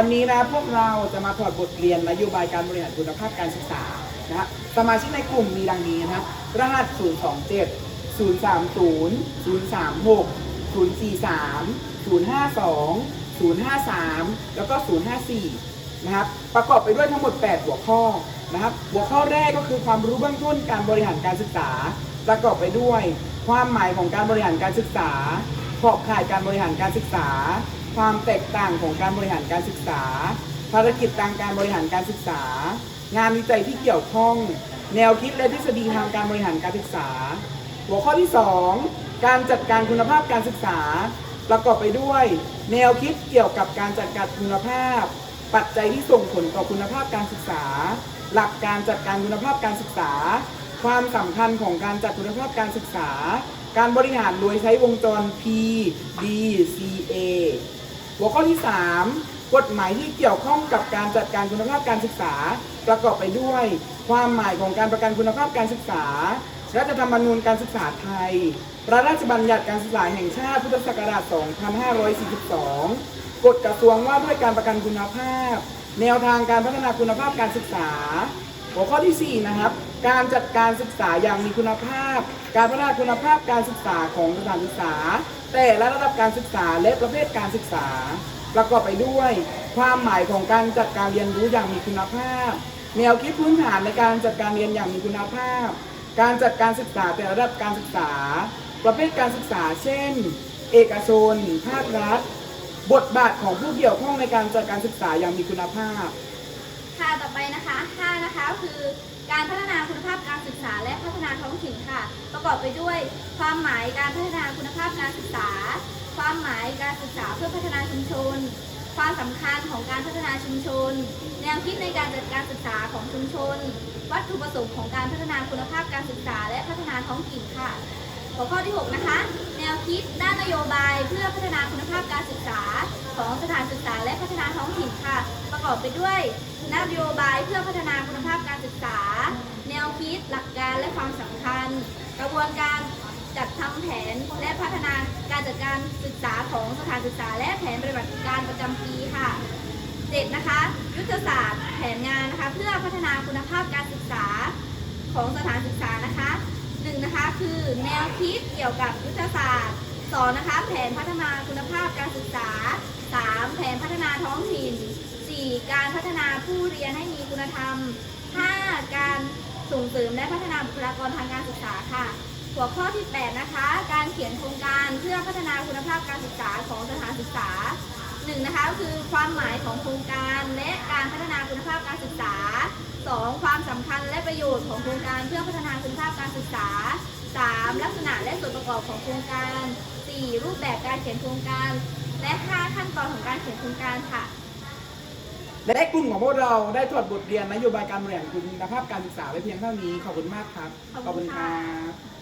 ันี้นะพวกเราจะมาถอดบทเรียนนโยบายการบริหารคุณภาพการศึกษานะฮะสมาชิกในกลุ่มมีดังนี้นะครับรหัส 027 030 036 043 052 053 แล้วก็ 054 นะครับ ประกอบไปด้วยทั้งหมด 8 หัวข้อนะครับ หัวข้อแรกก็คือความรู้เบื้องต้นการบริหารการศึกษา ประกอบไปด้วย ความหมายของการบริหารการศึกษา ขอบข่ายการบริหารการศึกษา ความแตกต่างของการบริหารการศึกษา ภารกิจทางการบริหารการศึกษา งานวิจัยที่เกี่ยวข้อง แนวคิดและทฤษฎีทางการบริหารการศึกษา หัวข้อที่ 2 การจัดการคุณภาพการศึกษา ประกอบไปด้วย แนวคิดเกี่ยวกับการจัดการคุณภาพ ปัจจัยที่ส่งผลต่อคุณภาพการศึกษา หลักการจัดการคุณภาพการศึกษา ความสำคัญของการจัดคุณภาพการศึกษา การบริหารโดยใช้วงจร P D C A หัวข้อที่ 3 กฎหมายที่เกี่ยวข้องกับการจัดการคุณภาพการศึกษา ประกอบไปด้วย ความหมายของการประกันคุณภาพการศึกษา รัฐธรรมนูญการศึกษาไทย พระราชบัญญัติการศึกษาแห่งชาติพุทธศักราช 2542 กฎกระทรวงว่าด้วยการประกันคุณภาพ แนวทางการพัฒนาคุณภาพการศึกษา หัวข้อที่ 4 นะครับ การจัดการศึกษาอย่างมีคุณภาพ การพัฒนาคุณภาพการศึกษาของสถานศึกษา แต่และระดับการศึกษาและประเภทการศึกษา ประกอบไปด้วย ความหมายของการจัดการเรียนรู้อย่างมีคุณภาพ แนวคิดพื้นฐานในการจัดการเรียนอย่างมีคุณภาพ การจัดการศึกษาแต่ระดับการศึกษา ประเภทการศึกษา เช่น เอกชน ภาครัฐ บทบาทของผู้เกี่ยวข้องในการจัดการศึกษาอย่างมีคุณภาพ ค่ะต่อไปนะคะ5นะคะคือการพัฒนาคุณภาพการศึกษาและพัฒนาท้องถิ่นค่ะ ประกอบไปด้วย ความหมายการพัฒนาคุณภาพการศึกษา ความหมายการศึกษาเพื่อพัฒนาชุมชน ความสำคัญของการพัฒนาชุมชน แนวคิดในการจัดการศึกษาของชุมชน วัตถุประสงค์ของการพัฒนาคุณภาพการศึกษา และพัฒนาท้องถิ่นค่ะ หัวข้อที่ 6 นะคะ วคิดด้านนโยบายเพื่อพัฒนาคุณภาพการศึกษาของสถานศึกษาและพัฒนาท้องถิ่นค่ะ ประกอบไปด้วยนโยบายเพื่อพัฒนาคุณภาพการศึกษา แนวคิดหลักการและความสำคัญ กระบวนการจัดทำแผนและพัฒนาการจัดการศึกษาของสถานศึกษา และแผนปฏิบัติการประจำปีค่ะเจ็ดนะคะยุทธศาสตร์แผนงานนะคะเพื่อพัฒนาคุณภาพการศึกษาของสถานศึกษานะคะหนึ่งนะคะคือ คิดเกี่ยวกับยุทธศาสตร์ 2 นะคะ แผนพัฒนาคุณภาพการศึกษา 3 แผนพัฒนาท้องถิ่น 4 การพัฒนาผู้เรียนให้มีคุณธรรม 5 การส่งเสริมและพัฒนาบุคลากรทางการศึกษาค่ะ หัวข้อที่ 8 นะคะ การเขียนโครงการเพื่อพัฒนาคุณภาพการศึกษาของสถานศึกษา หนึ่งนะคะคือความหมายของโครงการและการพัฒนาคุณภาพการศึกษา 2. ความสำคัญและประโยชน์ของโครงการเพื่อพัฒนาคุณภาพการศึกษา 3. ลักษณะและส่วนประกอบของโครงการ 4. รูปแบบการเขียนโครงการ และ 5 ขั้นตอนของการเขียนโครงการค่ะ และกลุ่มของพวกเราได้ถอดบทเรียนนโยบายการบริหารคุณภาพการศึกษาไว้เพียงเท่านี้ขอบคุณมากครับขอบคุณค่ะรับ